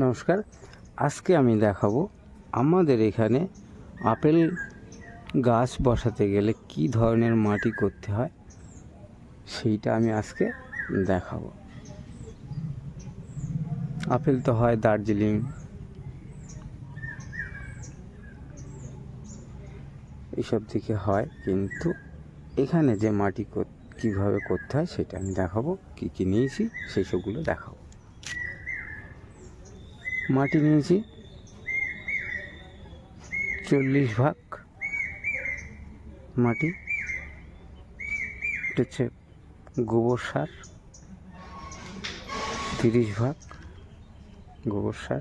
নমস্কার। আজকে আমি দেখাবো আমাদের এখানে আপেল গাছ বসাতে গেলে কি ধরনের মাটি করতে হয়, সেইটা আমি আজকে দেখাবো। আপেল তো হয় দার্জিলিং। এইসব দিকে হয়, কিন্তু এখানে যে মাটি কীভাবে করতে হয় সেটা আমি দেখাবো, কী কী নিয়েছি, সেই সবগুলো দেখাবো। মাটি নিয়েছি। চল্লিশ ভাগ মাটি। হচ্ছে গোবর সার। তিরিশ ভাগ গোবর সার।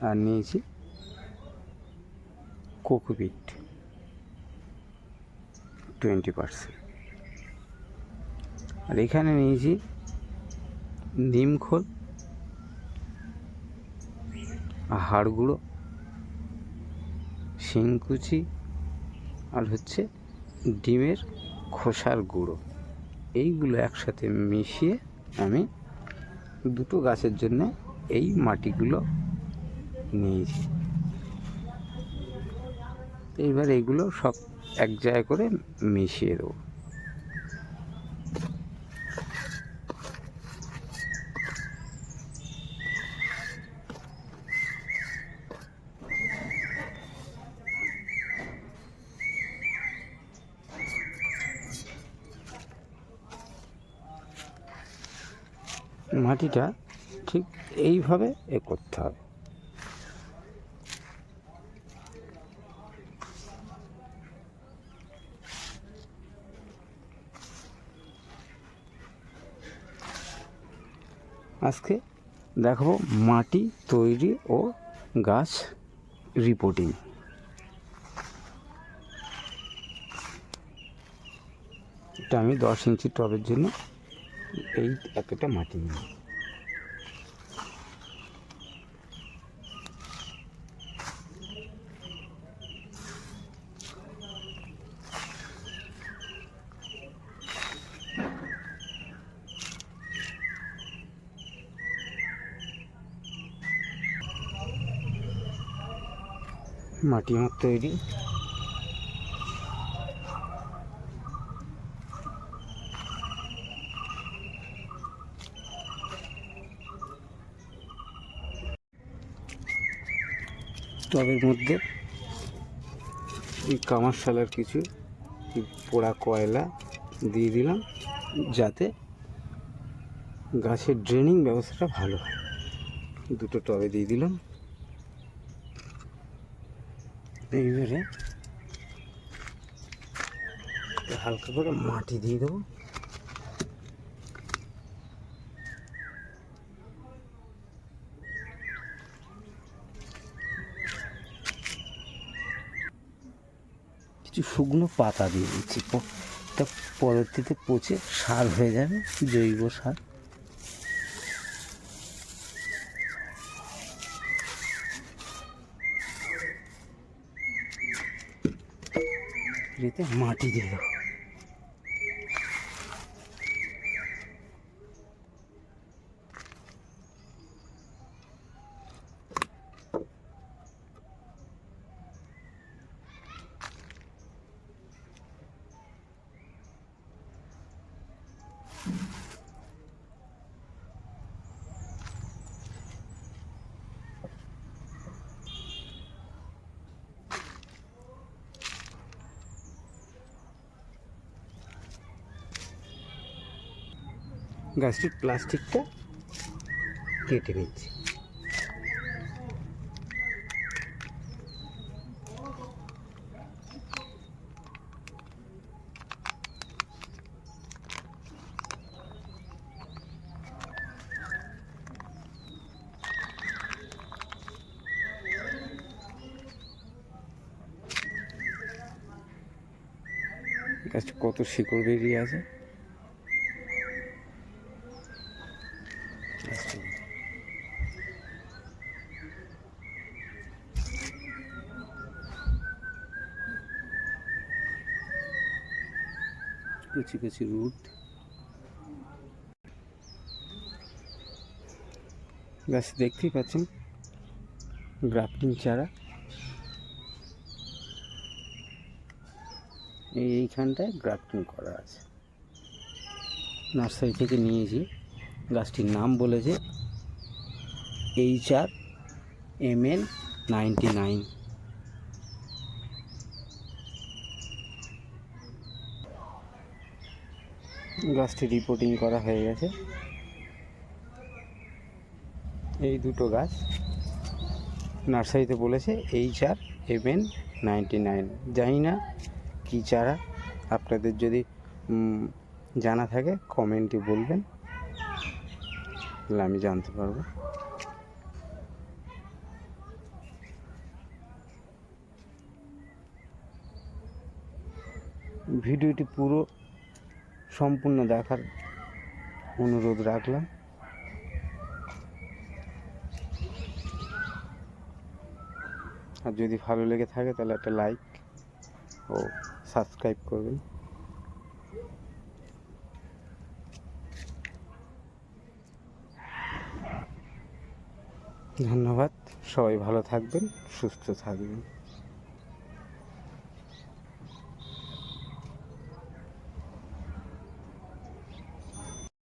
আর নিয়েছি কোকোপিট। Twenty percent. আর এখানে নিয়েছি নিম খোল। হাড় গুঁড়ো শিংকুচি আর হচ্ছে ডিমের খোসার গুঁড়ো। এইগুলো একসাথে মিশিয়ে আমি দুটো গাছের জন্য এই মাটিগুলো নিয়েছি। এইবার এইগুলো সব এক জায়গায় করে মিশিয়ে দেবো। মাটিটা ঠিক এইভাবে এ করতে হবে। আজকে দেখাবো মাটি তৈরি ও গাছ রিপোর্টিং এটা আমি দশ ইঞ্চি টবের জন্য এই এতটা মাটি নিই মাটি আমার তৈরি টবের মধ্যে। এই কামারশালার কিছু পোড়া কয়লা দিয়ে দিলাম যাতে গাছের ড্রেনিং ব্যবস্থাটা ভালো হয়। দুটো টবে দিয়ে দিলাম। এইবারে হালকা করে মাটি দিয়ে দেবো। কিছু শুকনো পাতা দিয়ে দিচ্ছি। এটা পরবর্তীতে পচে সার হয়ে যাবে, জৈব সার। রেতে মাটি দিয়ে দেবো। গাছটির প্লাস্টিকটা কেটে নিচ্ছি। কত শিকড় বেরিয়ে আছে? কুচি কুচি রুট গাছ দেখতেই পাচ্ছেন, গ্রাফটিং চারা। এই এইখানটায় গ্রাফটিং করা আছে। নার্সারি থেকে নিয়েছি, গাছটির নাম বলেছে, H R M N ninety nine. গাছটি রিপোর্টিং করা হয়ে গেছে। এই দুটো গাছ নার্সারিতে বলেছে H R M N ninety nine জানি না কী চারা। আপনাদের যদি জানা থাকে কমেন্টে বলবেন। তাহলে আমি জানতে পারব। ভিডিওটি পুরো সম্পূর্ণ দেখার অনুরোধ রাখলাম। আর যদি ভালো লেগে থাকে তাহলে একটা লাইক ও সাবস্ক্রাইব করবেন। ধন্যবাদ। সবাই ভালো থাকবেন, সুস্থ থাকবেন।